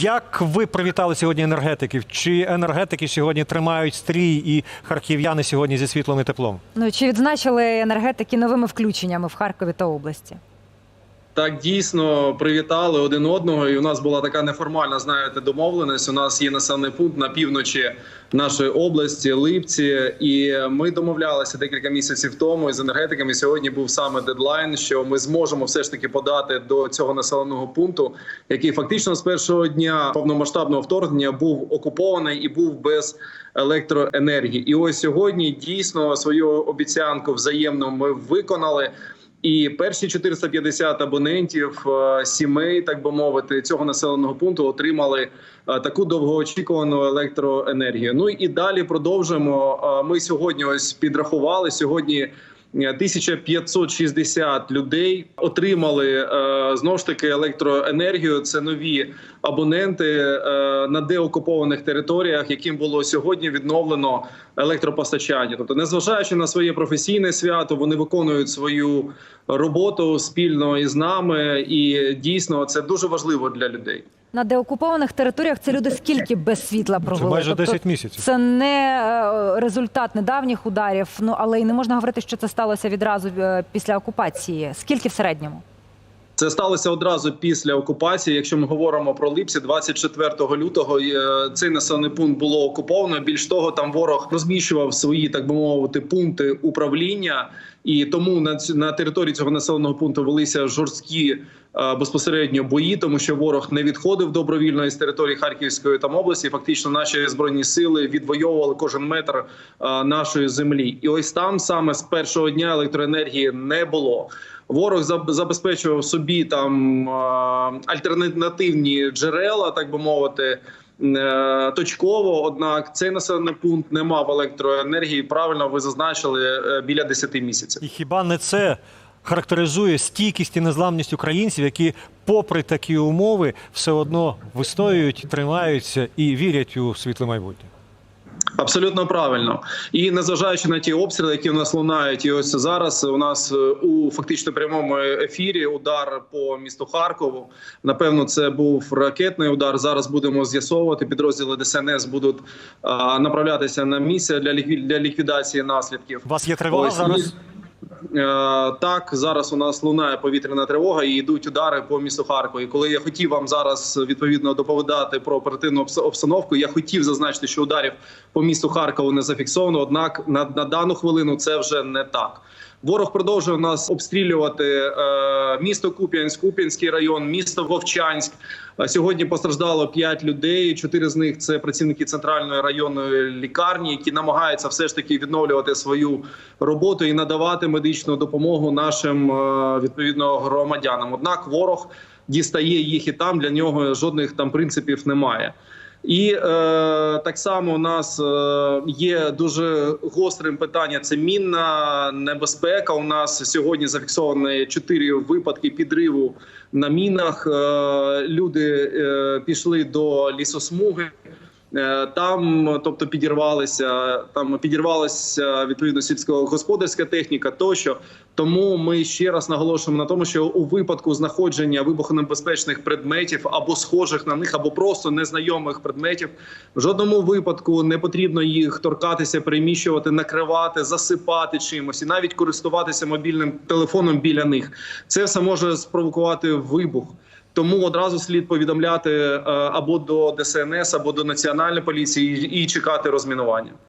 Як ви привітали сьогодні енергетиків? Чи енергетики сьогодні тримають стрій і харків'яни сьогодні зі світлом і теплом? Ну чи відзначили енергетики новими включеннями в Харкові та області? Так дійсно привітали один одного, і у нас була така неформальна, знаєте, домовленість. У нас є населений пункт на півночі нашої області, Липці, і ми домовлялися декілька місяців тому із енергетиками. Сьогодні був саме дедлайн, що ми зможемо все ж таки подати до цього населеного пункту, який фактично з першого дня повномасштабного вторгнення був окупований і був без електроенергії. І ось сьогодні дійсно свою обіцянку взаємно ми виконали. І перші 450 абонентів е, сімей, так би мовити, цього населеного пункту отримали е, таку довгоочікувану електроенергію. Ну і далі продовжуємо. Е, Ми сьогодні ось підрахували сьогодні. Е, 1560 людей отримали е, знову ж таки електроенергію. Це нові абоненти е, на деокупованих територіях, яким було сьогодні відновлено електропостачання. Тобто, незважаючи на своє професійне свято, вони виконують свою роботу спільно із нами, і дійсно це дуже важливо для людей. На деокупованих територіях це люди скільки без світла провели? майже Тобто 10 місяців. Це не е, результат недавніх ударів, ну але й не можна говорити, що це сталося відразу е, після окупації. Скільки в середньому? Це сталося одразу після окупації. Якщо ми говоримо про Липсі, 24 лютого е, цей населений пункт було окуповано. Більш того, там ворог розміщував свої, так би мовити, пункти управління, і тому на на території цього населеного пункту велися жорсткі е, безпосередньо бої, тому що ворог не відходив добровільно із території Харківської там області. Фактично, наші збройні сили відвоювали кожен метр е, нашої землі. І ось там саме з першого дня електроенергії не було. Ворог заб- забезпечував собі там альтернативні джерела, так би мовити. е, Точково, однак цей населений пункт не мав електроенергії. Правильно ви зазначили е, біля 10 місяців. І хіба не це характеризує стійкість і незламність українців, які, попри такі умови, все одно вистоюють, тримаються і вірять у світле майбутнє? Абсолютно правильно, і незважаючи на ті обстріли, які в нас лунають, і ось зараз у нас е, у фактично прямому ефірі удар по місту Харкову. Напевно, це був ракетний удар. Зараз будемо з'ясовувати. Підрозділи ДСНС будуть а, направлятися на місце для лікві- для ліквідації наслідків. У вас є тривога Ось, зараз? Е, Так, зараз у нас лунає повітряна тривога і йдуть удари по місту Харкові. Коли я хотів вам зараз відповідно доповідати про оперативну обс- обстановку, я хотів зазначити, що ударів по місту Харкову не зафіксовано. Однак на, на дану хвилину це вже не так. Ворог продовжує нас обстрілювати е, місто Куп'янськ, Куп'янський район, місто Вовчанськ. Е, Сьогодні постраждало 5 людей. Чотири з них це працівники центральної районної лікарні, які намагаються все ж таки відновлювати свою роботу і надавати медичну допомогу нашим е, відповідно громадянам. Однак ворог дістає їх і там для нього жодних там принципів немає. І е, так само у нас е, є дуже гострим питання. Це мінна небезпека. У нас сьогодні зафіксовані чотири випадки підриву на мінах. Е, люди е, пішли до лісосмуги. Е, Там, тобто, підірвалися там підірвалася відповідно сільськогосподарська техніка. Тощо тому ми ще раз наголошуємо на тому, що у випадку знаходження вибухонебезпечних предметів або схожих на них, або просто незнайомих предметів, в жодному випадку не потрібно їх торкатися, переміщувати, накривати, засипати чимось і навіть користуватися мобільним телефоном біля них. Це все може спровокувати вибух. Тому одразу слід повідомляти е, або до ДСНС, або до національної поліції і- і чекати розмінування.